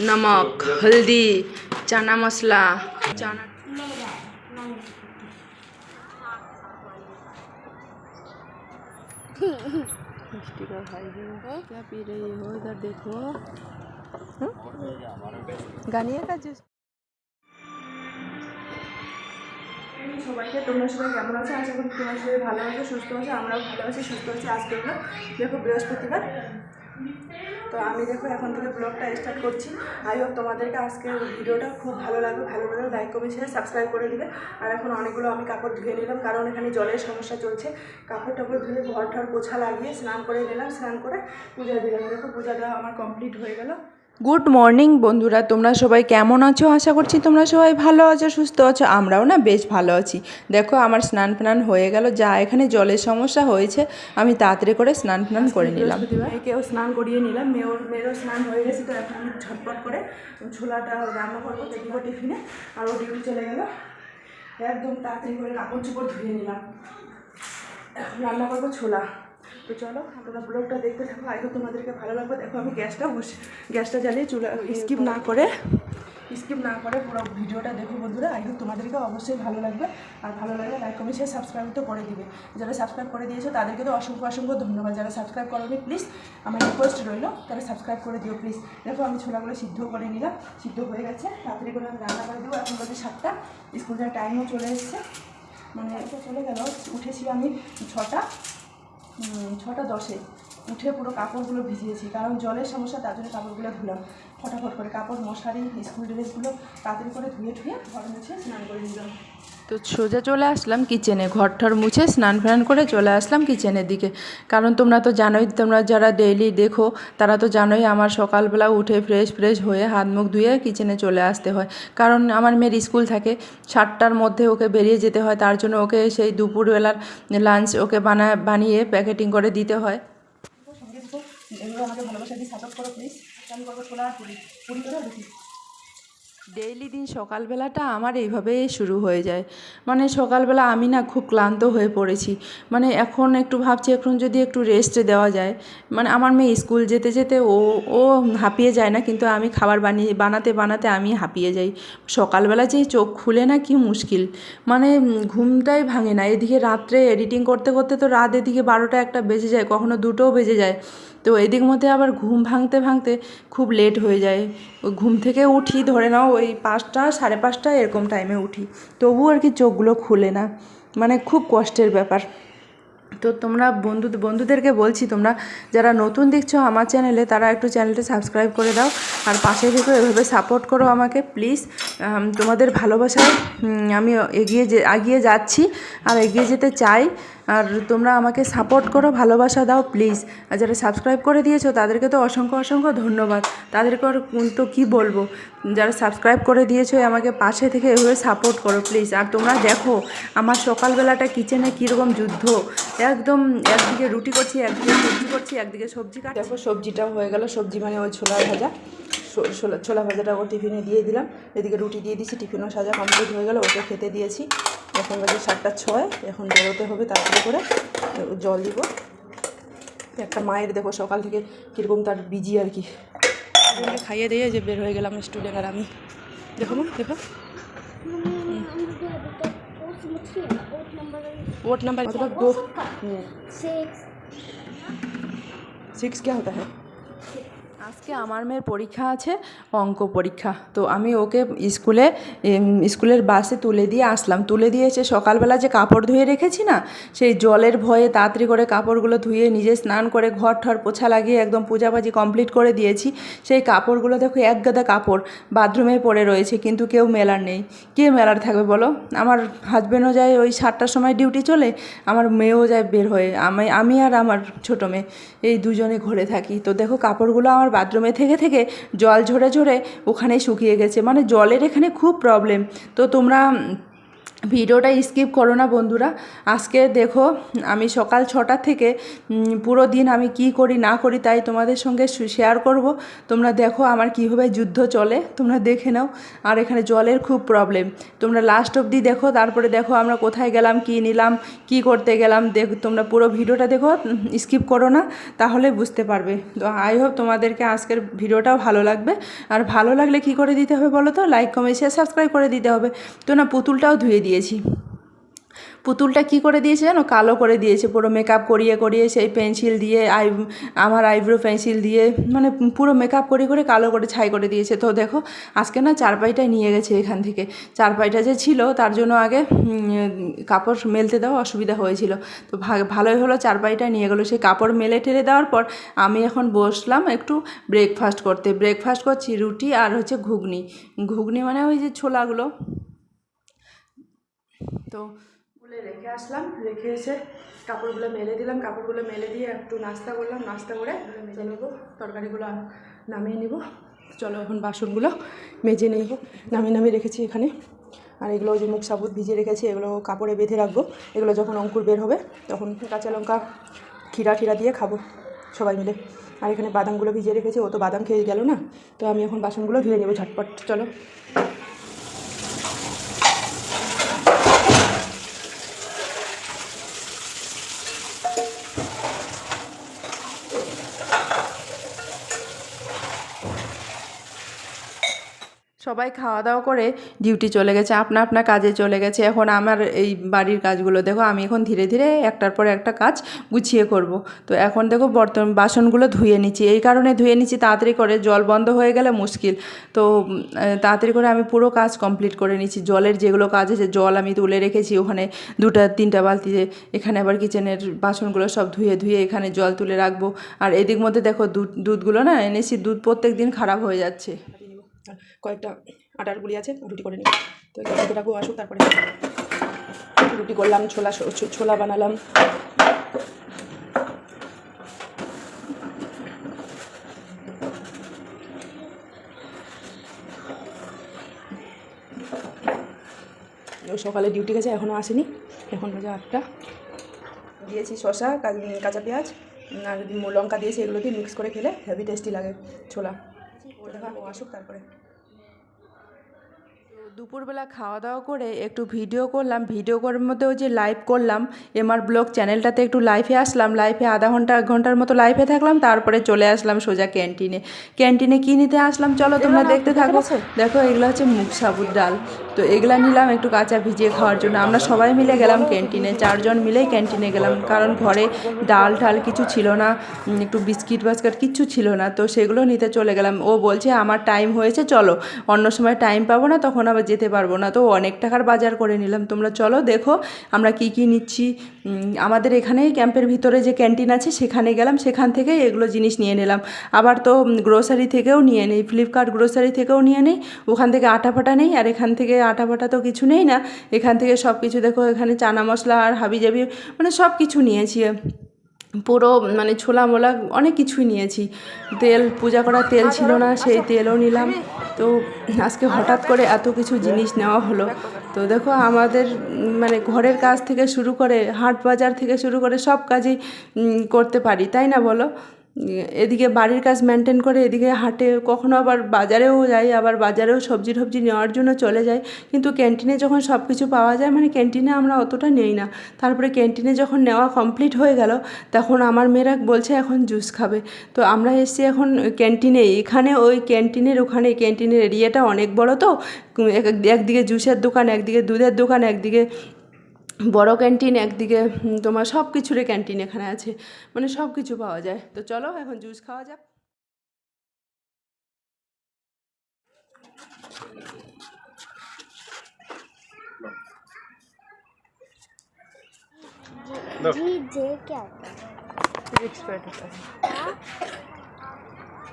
नमक हल्दी चना मसला चना मिष्टी का भाई है क्या पी रही हो इधर देखो गानिया का जूस সবাইকে তোমরা সবাই কেমন আছো আশা করি তোমার সবাই ভালো আছো সুস্থ আছো আমরাও ভালো আছি সুস্থ আছি আজকে হলো দেখো বৃহস্পতিবার তো আমি দেখো এখন থেকে ব্লগটা স্টার্ট করছি। আই হোপ তোমাদেরকে আজকের ভিডিওটা খুব ভালো লাগবে। ভালো লাগলে লাইক কমেন্ট শেয়ার সাবস্ক্রাইব করে দিবে। আর এখন অনেকগুলো আমি কাপড় ধুয়ে নিলাম, কারণ এখানে জলের সমস্যা চলছে। কাপড় টাপড় ধুয়ে ঘর ঠর পোছা লাগিয়ে স্নান করে নিলাম, স্নান করে পূজা দিলাম। দেখো পূজা দেওয়া আমার কমপ্লিট হয়ে গেল। গুড মর্নিং বন্ধুরা। তোমরা সবাই কেমন আছো? আশা করছি তোমরা সবাই ভালো আছো সুস্থ আছো। আমরাও না বেশ ভালো আছি। দেখো আমার স্নান ফান হয়ে গেল। যা এখানে জলের সমস্যা হয়েছে আমি তাড়াতাড়ি করে স্নান ফান করে নিলাম। মেয়েকেও স্নান করিয়ে নিলাম। মেয়ের মেয়েরও স্নান হয়ে গেছে তো এখন আমি ঝটপট করে ছোলাটা রান্না করব দিব টিফিনে। আর ও ডিউটি চলে গেল। একদম তাড়াতাড়ি করে কাপড় চোপড় ধুয়ে নিলাম। এখন রান্না করব ছোলা। তো চলো তোমরা ব্লগটা দেখতে থাকো। আগে তোমাদেরকে ভালো লাগবে দেখো আমি গ্যাসটা বসে গ্যাসটা জ্বালিয়ে চুলা স্কিপ না করে স্কিপ না করে পুরো ভিডিওটা দেখো বন্ধুরা। আই তোমাদেরকে অবশ্যই ভালো লাগবে। আর ভালো লাগলে লাইক কমেন্ট শেয়ার সাবস্ক্রাইব তো করে দিবে। যারা সাবস্ক্রাইব করে দিয়েছ তাদেরকে তো অসংখ্য অসংখ্য ধন্যবাদ। যারা সাবস্ক্রাইব করোনি প্লিজ আমার রিকোয়েস্ট রইল তারা সাবস্ক্রাইব করে দিও প্লিজ দেখো আমি ছোলাগুলো সিদ্ধ করে নিলাম। সিদ্ধ হয়ে গেছে। তাড়াতাড়ি করে আমি রান্না করে দেবো। এখন বলছে সাতটা। স্কুল যাওয়ার টাইমও চলে এসেছে। মানে এটা চলে গেল। উঠেছি আমি ছটা। ছটা দশে। উঠে পুরো কাপড়গুলো ভিজিয়েছি। কারণ জলের সমস্যা, তার জন্য কাপড়গুলো ধুলাম। ফটাফট করে কাপড় মশারি, স্কুল ড্রেসগুলো তাড়াতাড়ি করে ধুয়ে ধুয়ে ঘর মুছে স্নান করে নিলাম। তো সোজা চলে আসলাম কিচেনে। ঘর ঠর মুছে স্নান ফ্যান করে চলে আসলাম কিচেনের দিকে। কারণ তোমরা তো জানোই, তোমরা যারা ডেইলি দেখো, তারা তো জানোই আমার সকালবেলা উঠে ফ্রেশ ফ্রেশ হয়ে হাত মুখ ধুয়ে কিচেনে চলে আসতে হয়। কারণ আমার মেয়ের স্কুল থাকে, সাতটার মধ্যে ওকে বেরিয়ে যেতে হয়। তার জন্য ওকে সেই দুপুরবেলার লাঞ্চ ওকে বানা বানিয়ে প্যাকেটিং করে দিতে হয়। এগুলো আমাকে ভালোবাসা দিয়ে সাপোর্ট করো প্লিজ আমি করব ছোলা পুরি। পুরি করে রুটি ডেইলি দিন সকালবেলাটা আমার এইভাবেই শুরু হয়ে যায়। মানে সকালবেলা আমি না খুব ক্লান্ত হয়ে পড়েছি। মানে এখন একটু ভাবছি, এখন যদি একটু রেস্ট দেওয়া যায়। মানে আমার মেয়ে স্কুল যেতে যেতে ও ও হাঁপিয়ে যায় না, কিন্তু আমি খাবার বানিয়ে, বানাতে বানাতে আমি হাঁপিয়ে যাই। সকালবেলা যেই চোখ খুলে না কি মুশকিল। মানে ঘুমটাই ভাঙে না। এদিকে রাত্রে এডিটিং করতে করতে তো রাত এদিকে বারোটা একটা বেজে যায়, কখনো দুটোও বেজে যায়। তো এদিক মধ্যে আবার ঘুম ভাঙতে ভাঙতে খুব লেট হয়ে যায়। ঘুম থেকে উঠি, ধরে নাও ওই পাঁচটা, সাড়ে পাঁচটা এরকম টাইমে উঠি। তবুও আর কি চোখগুলো খুলে না। মানে খুব কষ্টের ব্যাপার। তো তোমরা বন্ধু বন্ধুদেরকে বলছি, তোমরা যারা নতুন দেখছ আমার চ্যানেলে, তারা একটু চ্যানেলটা সাবস্ক্রাইব করে দাও। আর পাশে থেকে এভাবে সাপোর্ট করো আমাকে প্লিজ তোমাদের ভালোবাসায় আমি এগিয়ে যে, এগিয়ে যাচ্ছি আর এগিয়ে যেতে চাই। আর তোমরা আমাকে সাপোর্ট করো, ভালোবাসা দাও প্লিজ আর যারা সাবস্ক্রাইব করে দিয়েছ, তাদেরকে তো অসংখ্য অসংখ্য ধন্যবাদ। তাদেরকে আর তো কী বলব? যারা সাবস্ক্রাইব করে দিয়েছ, আমাকে পাশে থেকে এভাবে সাপোর্ট করো প্লিজ আর তোমরা দেখো, আমার সকালবেলাটা কিচেনে কীরকম যুদ্ধ। একদম একদিকে রুটি করছি একদিকে সবজি করছি একদিকে সবজি কাটছি। দেখো সবজিটাও হয়ে গেল। সবজি মানে ওই ছোলা ভাজা। ছোলা ছোলা ভাজাটা ও টিফিনে দিয়ে দিলাম। এদিকে রুটি দিয়ে দিয়েছি টিফিনও সাজা কমপ্লিট হয়ে গেল। ওকে খেতে দিয়েছি। এখন বাজে সাতটা ছয় এখন বেরোতে হবে তাড়াতাড়ি করে। জল দিব। একটা মায়ের দেখো সকাল থেকে কীরকম তার বিজি আর কি। খাইয়ে দিয়ে যে বের হয়ে গেলাম স্টুডেন্ট আর আমি। দেখো মা দেখো। वोट नंबर मतलब दो सिक्स। सिक्स क्या होता है? আজকে আমার মেয়ের পরীক্ষা আছে, অঙ্ক পরীক্ষা। তো আমি ওকে স্কুলে স্কুলের বাসে তুলে দিয়ে আসলাম। তুলে দিয়ে এসে সকালবেলা যে কাপড় ধুয়ে রেখেছি না, সেই জলের ভয়ে তাড়াতাড়ি করে কাপড়গুলো ধুয়ে নিজে স্নান করে ঘর ঠর পোছা লাগিয়ে একদম পূজাবাজি কমপ্লিট করে দিয়েছি। সেই কাপড়গুলো দেখো এক গাদা কাপড় বাথরুমে পড়ে রয়েছে, কিন্তু কেউ মেলার নেই। কে মেলার থাকবে বলো? আমার হাজব্যান্ডও যায় ওই সাতটার সময় ডিউটি চলে, আমার মেয়েও যায় বের হয়ে। আমি আমি আর আমার ছোটো মেয়ে, এই দুজনে ঘরে থাকি। তো দেখো কাপড়গুলো আমার বাথরুমে থেকে থেকে জল ঝরে ঝরে ওখানে শুকিয়ে গেছে। মানে জলের এখানে খুব প্রবলেম তো তোমরা ভিডিওটা স্কিপ করো না বন্ধুরা। আজকে দেখো, আমি সকাল ছটা থেকে পুরো দিন আমি কি করি, না করি তাই তোমাদের সঙ্গে শেয়ার করব। তোমরা দেখো আমার কীভাবে যুদ্ধ চলে, তোমরা দেখে নাও। আর এখানে জলের খুব প্রবলেম তোমরা লাস্ট অবধি দেখো, তারপরে দেখো আমরা কোথায় গেলাম, কি নিলাম, কি করতে গেলাম, দেখ, তোমরা পুরো ভিডিওটা দেখো স্কিপ করো না, তাহলে বুঝতে পারবে। তো আই হোপ তোমাদেরকে আজকের ভিডিওটাও ভালো লাগবে। আর ভালো লাগলে কি করে দিতে হবে বলো তো? লাইক কমেন্ট শেয়ার সাবস্ক্রাইব করে দিতে হবে। তো না, পুতুলটাও ধুয়ে দিয়েছি। পুতুলটা কি করে দিয়েছে জানো? কালো করে দিয়েছে, পুরো মেকআপ করিয়ে করিয়ে সেই পেন্সিল দিয়ে আই আমার আইব্রো পেন্সিল দিয়ে মানে পুরো মেকআপ করে করে কালো করে ছাই করে দিয়েছে। তো দেখো, আজকে না চারপাইটাই নিয়ে গেছে এখান থেকে। চারপাইটা যে ছিল, তার জন্য আগে কাপড় মেলতে দেওয়া অসুবিধা হয়েছিল। তো ভালোই হলো চারপাইটা নিয়ে গেলো। সেই কাপড় মেলে টেলে দেওয়ার পর আমি এখন বসলাম একটু ব্রেকফাস্ট করতে। ব্রেকফাস্ট করছি রুটি আর হচ্ছে ঘুগনি। ঘুগনি মানে ওই যে ছোলাগুলো। তো বলে রেখে আসলাম, রেখে এসে কাপড়গুলো মেলে দিলাম, কাপড়গুলো মেলে দিয়ে একটু নাস্তা করলাম, নাস্তা করে মেজে নেব তরকারিগুলো নামিয়ে নেব। চলো এখন বাসনগুলো মেজে নেব নামিয়ে নামিয়ে রেখেছি এখানে। আর এগুলো যে মুখ সাবুত ভিজিয়ে রেখেছি, এগুলো কাপড়ে বেঁধে রাখব। এগুলো যখন অঙ্কুর বের হবে, তখন কাঁচা লঙ্কা খিরা ঠিরা দিয়ে খাব সবাই মিলে। আর এখানে বাদামগুলো ভিজিয়ে রেখেছি, ও তো বাদাম খেয়ে গেল না, তো আমি এখন বাসনগুলো ধুয়ে নেব ঝটপট, চলো। সবাই খাওয়া দাওয়া করে ডিউটি চলে গেছে, আপনা আপনা কাজে চলে গেছে। এখন আমার এই বাড়ির কাজগুলো, দেখো আমি এখন ধীরে ধীরে একটার পর একটা কাজ গুছিয়ে করব। তো এখন দেখো বর্তমান বাসনগুলো ধুয়ে নিচ্ছি। এই কারণে ধুয়ে নিচ্ছি, তাড়াতাড়ি করে। জল বন্ধ হয়ে গেলে মুশকিল। তো তাড়াতাড়ি করে আমি পুরো কাজ কমপ্লিট করে নিচ্ছি। জলের যেগুলো কাজ আছে, জল আমি তুলে রেখেছি ওখানে দুটা, তিনটা বালতিতে। এখানে আবার কিচেনের বাসনগুলো সব ধুয়ে ধুয়ে এখানে জল তুলে রাখব। আর এদিক মধ্যে দেখো দুধ, দুধগুলো না এনেছি, দুধ প্রত্যেক দিন খারাপ হয়ে যাচ্ছে। কয়েকটা আটার গুলি আছে, রুটি করে নিই তো রুটি রাখব আসুক, তারপরে রুটি করলাম, ছোলা ছোলা বানালাম। সকালে ডিউটি গেছে এখনও আসেনি। এখন বাজে আটটা। দিয়েছি কা- কাঁচা পেঁয়াজ, আর লঙ্কা দিয়েছি এগুলো দিয়ে মিক্স করে খেলে হেভি টেস্টি লাগে ছোলা। ও দেখা ও আসুক তারপরে দুপুরবেলা খাওয়া দাওয়া করে একটু ভিডিও করলাম। ভিডিও করার মধ্যেও যে লাইভ করলাম। এমআর ব্লগ চ্যানেলটাতে একটু লাইভে আসলাম। লাইভে আধা ঘণ্টা এক ঘণ্টার মতো লাইভে থাকলাম। তারপরে চলে আসলাম সোজা ক্যান্টিনে ক্যান্টিনে কী নিতে আসলাম? চলো তোমরা দেখতে থাকো। দেখো এগুলো হচ্ছে মুগ সাবুত ডাল। তো এগুলা নিলাম একটু কাঁচা ভিজিয়ে খাওয়ার জন্য। আমরা সবাই মিলে গেলাম ক্যান্টিনে চারজন মিলেই ক্যান্টিনে গেলাম। কারণ ঘরে ডাল ঠাল কিছু ছিল না। একটু বিস্কিট বাস্কিট কিচ্ছু ছিল না। তো সেগুলো নিতে চলে গেলাম। ও বলছে আমার টাইম হয়েছে চলো। অন্য সময় টাইম পাবো না তখন আবার যেতে পারব না। তো অনেক টাকার বাজার করে নিলাম। তোমরা চলো দেখো আমরা কি কি নিচ্ছি। আমাদের এখানেই ক্যাম্পের ভিতরে যে ক্যান্টিন আছে সেখানে গেলাম। সেখান থেকেই এগুলো জিনিস নিয়ে নিলাম। আবার তো গ্রোসারি থেকেও নিয়ে নেই। ফ্লিপকার্ট গ্রোসারি থেকেও নিয়ে নেই। ওখান থেকে আটা ফাটা নেই। আর এখান থেকে আটা ফাটা তো কিছু নেই না। এখান থেকে সব কিছু দেখো, এখানে চানা মশলা আর হাবি জাবি মানে সব কিছু নিয়েছি। পুরো মানে ছোলা মোলা অনেক কিছুই নিয়েছি। তেল, পূজা করা তেল ছিল না, সেই তেলও নিলাম। তো আজকে হঠাৎ করে এত কিছু জিনিস নেওয়া হলো। তো দেখো আমাদের মানে ঘরের কাজ থেকে শুরু করে হাট বাজার থেকে শুরু করে সব কাজই করতে পারি, তাই না বলো? এদিকে বাড়ির কাজ মেনটেন করে, এদিকে হাটে কখনো আবার বাজারেও যাই, আবার বাজারেও সবজি টবজি নেওয়ার জন্য চলে যাই। কিন্তু ক্যান্টিনে যখন সব কিছু পাওয়া যায় মানে ক্যান্টিনে আমরা অতটা নেই না। তারপরে ক্যান্টিনে যখন নেওয়া কমপ্লিট হয়ে গেল, তখন আমার মেয়েরা বলছে, এখন জুস খাবে। তো আমরা এসেছি এখন ক্যান্টিনে এখানে ওই ক্যান্টিনের ওখানে ক্যান্টিনের এরিয়াটা অনেক বড় তো। এক- একদিকে জুসের দোকান, একদিকে দুধের দোকান, একদিকে বড় ক্যান্টিন একদিকে হুম, তোমার সব কিছুরই ক্যান্টিন এখানে আছে মানে সব কিছু পাওয়া যায় তো চলো এখন জুস খাওয়া যাক जी जे क्या होता है रिक्स पेट होता है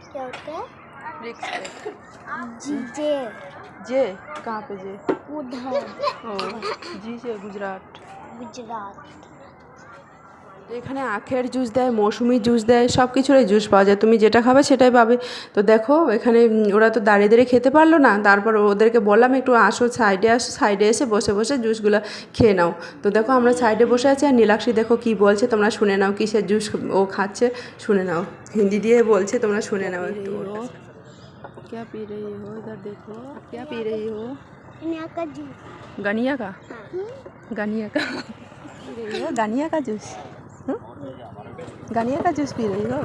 क्या होता है रिक्स पेट जी जे जे कहाँ पे जे उधर ओ जी से गुजरात गुजरात এখানে আখের জুস দেয় মৌসুমি জুস দেয় সব কিছুরই জুস পাওয়া যায় তুমি যেটা খাবে সেটাই পাবে তো দেখো এখানে উম, ওরা তো দাঁড়িয়ে দাঁড়িয়ে খেতে পারলো না তারপর ওদেরকে বললাম একটু আসো সাইডে আসো সাইডে এসে বসে বসে জুসগুলো খেয়ে নাও তো দেখো আমরা সাইডে বসে আছি আর নীলাক্ষী দেখো কি বলছে তোমরা শুনে নাও কিসের জুস ও খাচ্ছে শুনে নাও হিন্দি দিয়ে বলছে তোমরা শুনে নাও একটু ওর কাছে। क्या पी रही हो इधर देखो क्या पी रही हो यहाँ का जूस गनिया का गनिया का पी रही हो गनिया का जूस हम्म? गनिया का जूस पी रही हो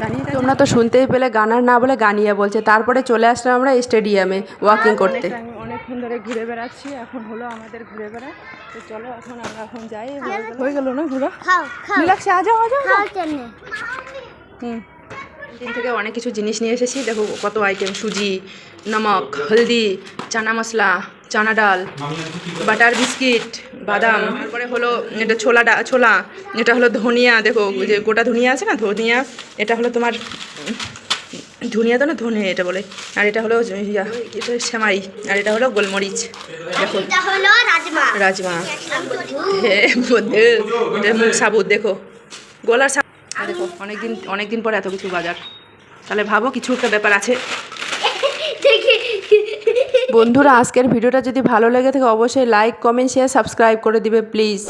गनिया का তোমরা তো শুনতেই পেলে গানার না বলে গানিয়া বলছে তারপরে চলে আসলাম আমরা স্টেডিয়ামে ওয়াকিং করতে অনেক time- অনেকক্ষণ ধরে ঘুরে বেড়াচ্ছি এখন হলো আমাদের ঘুরে বেড়া তো চলো এখন আমরা এখন যাই হয়ে গেল না ঘুরা खाओ खाओ নীলাক্ষী আ যাও আ যাও खाओ चलने হুম দিন থেকে অনেক কিছু জিনিস নিয়ে এসেছি। দেখো কত আইটেম সুজি নমক হলদি চানা মশলা চানা ডাল বাটার বিস্কিট বাদাম তারপরে হলো এটা ছোলা ডা ছোলা এটা হলো ধনিয়া দেখো যে গোটা ধনিয়া আছে না ধনিয়া এটা হলো তোমার ধনিয়া তো না ধনে এটা বলে আর এটা হলো এটা শ্যামাই আর এটা হলো গোলমরিচ দেখো। রাজমা। রাজমা। হে বন্ধু এটা মুখ সাবুত দেখো। গোলার দেখো অনেকদিন অনেকদিন পরে এত কিছু বাজার। তাহলে ভাবো কিছু একটা ব্যাপার আছে। বন্ধুরা আজকের ভিডিওটা যদি ভালো লেগে থাকে অবশ্যই লাইক কমেন্ট শেয়ার সাবস্ক্রাইব করে দিবে প্লিজ